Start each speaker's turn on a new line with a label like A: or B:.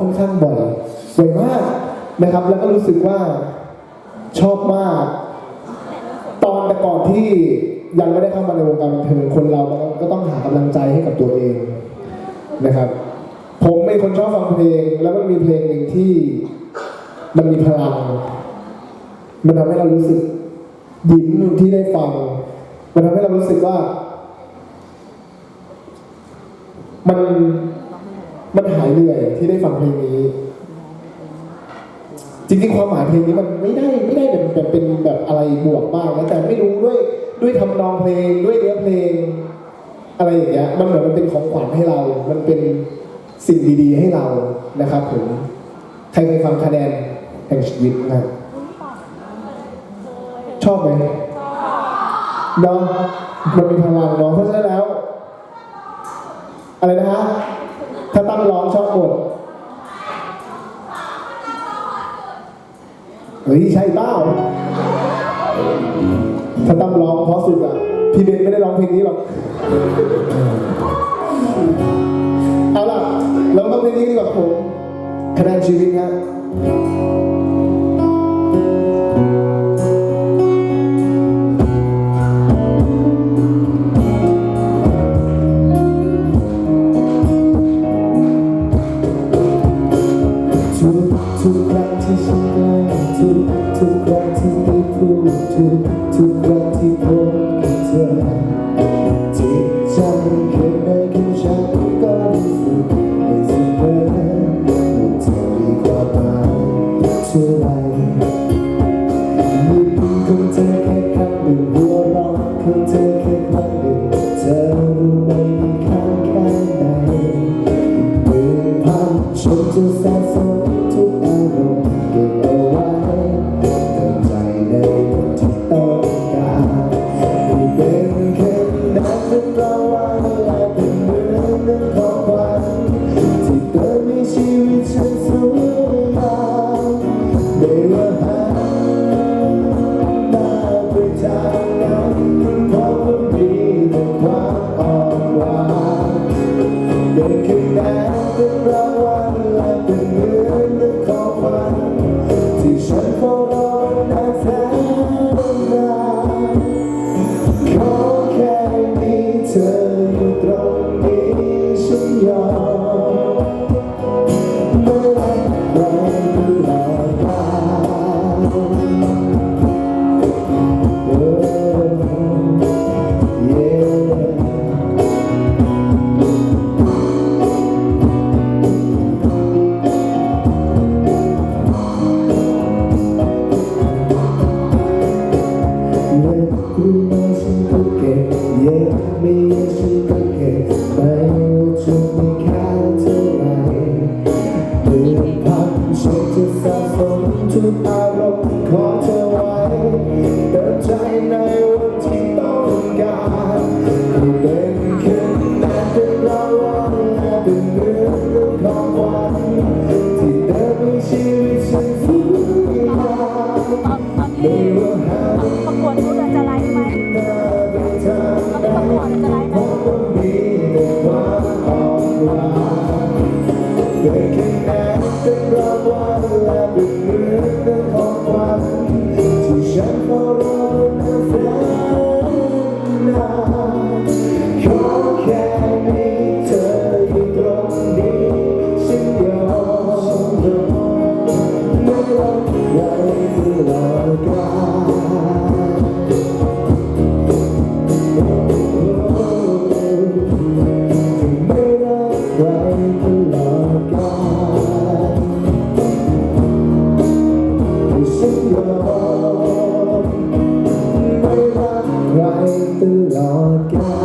A: ค่อนข้างบ่อยบ่อยมากนะครับ แล้วก็รู้สึกว่าชอบมาก ตอนแต่ก่อนที่ยังไม่ได้เข้ามาในวงการบันเทิงคนเราก็ต้องหากำลังใจให้กับตัวเองนะครับ ผมเป็นคนชอบฟังเพลง แล้วมันมีเพลงหนึ่งที่มันมีพลัง มันทำให้เรารู้สึกยิ้มที่ได้ฟัง มันทำให้เรารู้สึกว่า มัน มันหายเหนื่อยที่ได้ฟังเพลงนี้ จริงๆความหมายเพลงนี้มันไม่ได้ไม่ได้แบบแบบเป็นแบบอะไรบวกมากนะแต่ไม่รู้ด้วยด้วยทำนองเพลงด้วยเนื้อเพลง อะไรอย่างเงี้ยมันเหมือนมันเป็นของขวัญให้เรา มันเป็นสิ่งดีๆให้เรานะครับผมใครเคยฟังคะแนนแห่งชีวิตนะชอบไหมเนาะมันมีพลังเนาะเพราะฉะนั้นแล้ว อะไรนะฮะ ถ้าตั้งร้องชอบกดเฮ้ยใช่เปล่าถ้าตั้มร้องเพราะสุดอะ พี่เบนไม่ได้ร้องเพลงนี้หรอก เอาล่ะ เราต้องเพลงนี้ดีกว่าผมคะแนนชีวิตครับ ทุกครั้งที่ฉันใกล้ทุกทุกครั้งที่ได้พูดทุกทุกครั้งที่พบกับเธอจิตใจเกิดในของฉันก็รู้สึกไม่เสมอว่าเธอมีความหมายเท่าไรยิ้มของเธอแค่คำหนึ่งหัวเราะของเธอแค่ครั้งหนึ่งเธอรู้ไหมมีค่าแค่ไหนหมื่นพันฉันจะสะสม อารมณ์ขอเธอไว้เดินใจในวันที่ต้องการให้เป็นแค่นั้นเป็นรางวัลและเป็นเรื่องของวัญที่เดินให้ชีวิตฉันสวยงาม
B: ตอนตอนที่ประกวดเราจะไลฟ์ไหมตอนที่ประกวดจะไลฟ์ไหม ที่
A: ฉันก็รอมาแฟน ตลอดกาล